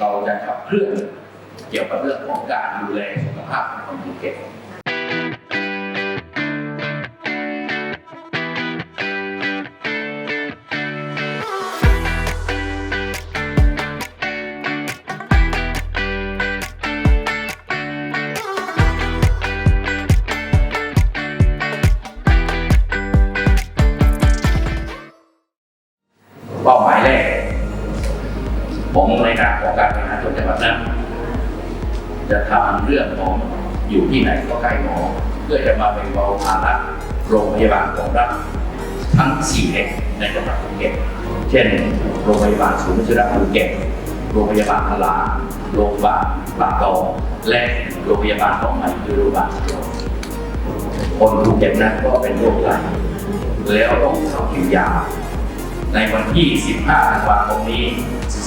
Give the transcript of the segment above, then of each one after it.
เราจะขับเคลื่อนเกี่ยวกับเรื่องของการดูแลสุขภาพของคนภูเก็ต ผมในนามของการบริหารส่วนจังหวัดนั้นจะทำเรื่องของอยู่ที่ไหนก็ใกล้หมอเพื่อจะมาเป็นเบาภาระโรงพยาบาลของรัฐทั้ง 4 แห่งในจังหวัดภูเก็ตเช่น โรงพยาบาลศูนย์วชิรภูเก็ตโรงพยาบาลพลาโรงพยาบาลปากตองและโรงพยาบาลน้องใหม่คือโรงพยาบาลคนภูเก็ตนั้นก็เป็นโรคไหลแล้วต้องเข้าคิวยา ในวันที่ 15 ธันวาคมนี้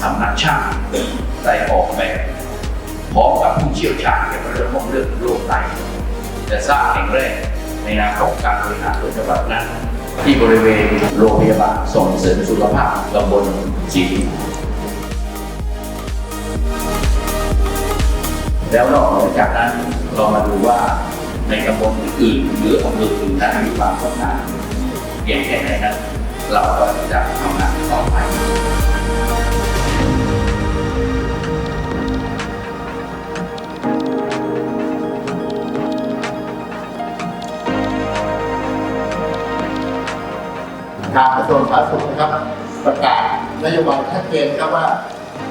สำนักช่างได้ออกแบบพร้อมกับผู้เชี่ยวชาญเกี่ยวกับเรื่องของเรื่องโรคไตจะสร้างแห่งแรกในนามของการบริหารส่วนจังหวัดนั้น ที่บริเวณโรงพยาบาลส่งเสริมสุขภาพตำบลจีนแล้วนอกเหนือจากนั้นเรามาดูว่าในตำบลอื่นหรืออำเภออื่นนั้นมีความต้องการเพียงแค่ไหนนั้น เราก็จะทำงานต่อไปทางกระทรวงสาธารณสุขนะครับประกาศนโยบายชัดเจนครับว่า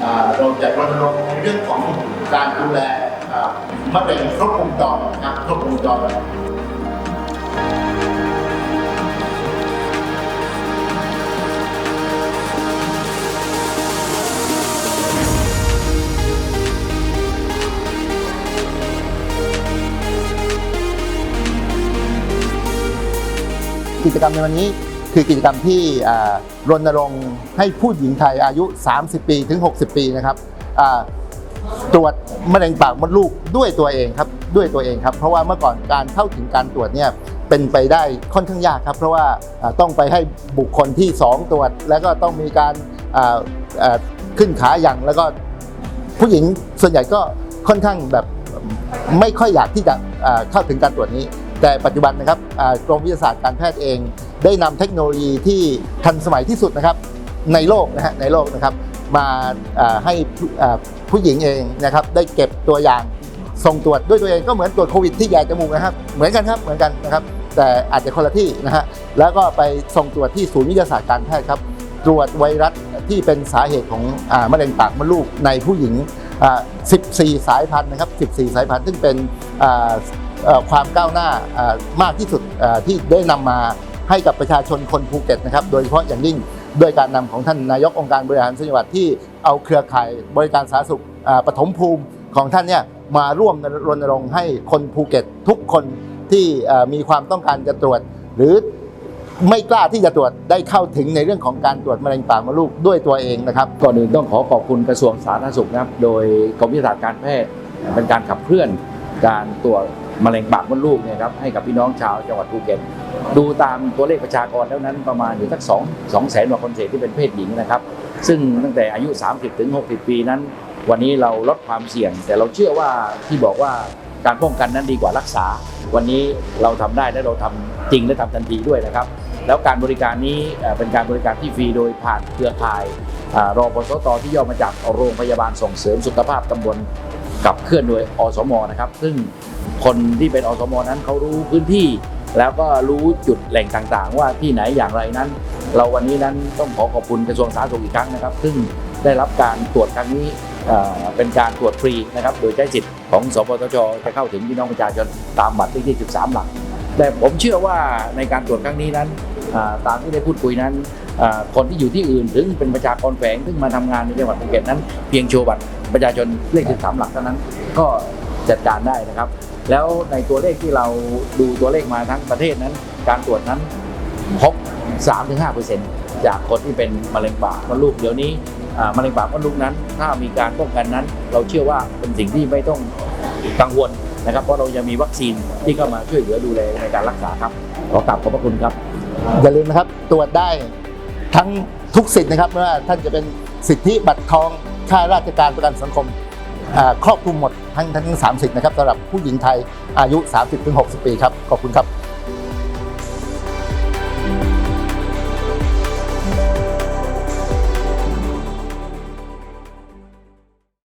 อ่าเราจะรณรงค์ในเรื่องของการดูแลมะเร็งครบวงจรนะครับครบวงจร กิจกรรมในวันนี้คือกิจกรรมที่รณรงค์ให้ผู้หญิงไทยอายุ 30 ปีถึง 60 ปีนะครับตรวจมะเร็งปากมดลูกด้วยตัวเองครับด้วยตัวเองครับ เพราะว่าเมื่อก่อนการเข้าถึงการตรวจเนี่ยเป็นไปได้ค่อนข้างยากครับ เพราะว่าต้องไปให้บุคคลที่ 2 ตรวจ แล้วก็ต้องมีการขึ้นขาอย่างแล้วก็ผู้หญิงส่วนใหญ่ก็ค่อนข้างแบบไม่ค่อยอยากที่จะเข้าถึงการตรวจนี้ แต่ปัจจุบันนะครับกรมวิทยาศาสตร์การแพทย์เอง ได้นำเทคโนโลยีที่ทันสมัยที่สุดนะครับในโลกนะฮะในโลกนะครับมาให้ผู้หญิงเองนะครับได้เก็บตัวอย่างส่งตรวจด้วยตัวเองก็เหมือนตรวจโควิดที่แย่จมูกนะครับเหมือนกันครับเหมือนกันนะครับแต่อาจจะคนละที่นะฮะแล้วก็ไปส่งตรวจที่ศูนย์วิทยาศาสตร์การแพทย์ครับตรวจไวรัสที่เป็นสาเหตุของอามะเร็งปากมดลูกในผู้หญิง 14 สายพันธุ์นะครับ 14 สายพันธุ์ซึ่งเป็น ความก้าวหน้ามากที่สุดที่ได้นำมาให้กับประชาชนคนภูเก็ตนะครับ โดยเฉพาะอย่างยิ่งด้วยการนำของท่านนายกองค์การบริหารส่วนจังหวัดที่เอาเครือข่ายบริการสาธารณสุขปฐมภูมิของท่านเนี่ยมาร่วมรณรงค์ให้คนภูเก็ตทุกคนที่มีความต้องการจะตรวจ หรือไม่กล้าที่จะตรวจได้เข้าถึงในเรื่องของการตรวจมะเร็งปากมดลูกด้วยตัวเองนะครับก่อนอื่นต้องขอขอบคุณกระทรวงสาธารณสุขนะครับ โดยกรมวิทยาศาสตร์การแพทย์เป็นการขับเคลื่อนการตรวจ มะเร็งปากมดลูกเนี่ยครับให้กับพี่น้องชาวจังหวัดภูเก็ต ดูตามตัวเลขประชากรแล้วนั้นประมาณอยู่สัก2 2แสนกว่าคนเศษที่เป็นเพศหญิงนะครับ ซึ่งตั้งแต่อายุ 30 ถึง 60 ปีนั้น วันนี้เราลดความเสี่ยง แต่เราเชื่อว่าที่บอกว่าการป้องกันนั้นดีกว่ารักษา วันนี้เราทำได้และเราทำจริงและทำทันทีด้วยนะครับ แล้วการบริการนี้เป็นการบริการที่ฟรีโดยผ่านเครือข่ายรอปสตที่ย่อมาจากโรงพยาบาลส่งเสริมสุขภาพตำบลกับเคลื่อนโดยอสมนะครับ ซึ่ง คนที่เป็นอสมนั้นเขารู้พื้นที่ แล้วก็รู้จุดแหล่งต่างๆ ว่าที่ไหนอย่างไรนั้น เราวันนี้นั้นต้องขอขอบคุณกระทรวงสาธารณสุขอีกครั้งนะครับ ซึ่งได้รับการตรวจครั้งนี้เป็นการตรวจฟรีนะครับ โดยใช้สิทธิ์ของสปสชจะเข้าถึงพี่น้องประชาชนตามบัตรเลขที่ 13 หลัก แต่ผมเชื่อว่าในการตรวจครั้งนี้นั้นตามที่ได้พูดคุยนั้นคนที่อยู่ที่อื่นถึงเป็นประชากรแฝงซึ่งมาทำงานในจังหวัดภูเก็ตนั้น เพียงโชว์บัตรประชาชนเลขสิบสามหลักเท่านั้น ก็จัดการได้นะครับ แล้วในตัวเลขที่เราดูตัวเลขมาทั้งประเทศนั้น การตรวจนั้นพบ 3-5%จากคนที่เป็นมะเร็งปากมดลูกเดี๋ยวนี้มะเร็งปากมดลูกนั้น ถ้ามีการป้องกันนั้น เราเชื่อว่าเป็นสิ่งที่ไม่ต้องกังวลนะครับ เพราะเรายังมีวัคซีนที่เข้ามาช่วยเหลือดูแลในการรักษาครับขอกราบขอบพระคุณครับ อย่าลืมนะครับตรวจได้ทั้งทุกสิทธิ์นะครับไม่ว่าท่านจะเป็นสิทธิบัตรทองค่าราชการประกันสังคม ครอบคลุมหมดทั้งทั้งสามสิทธิ์นะครับสำหรับผู้หญิงไทยอายุ 30-60 ปีครับ ขอบคุณครับ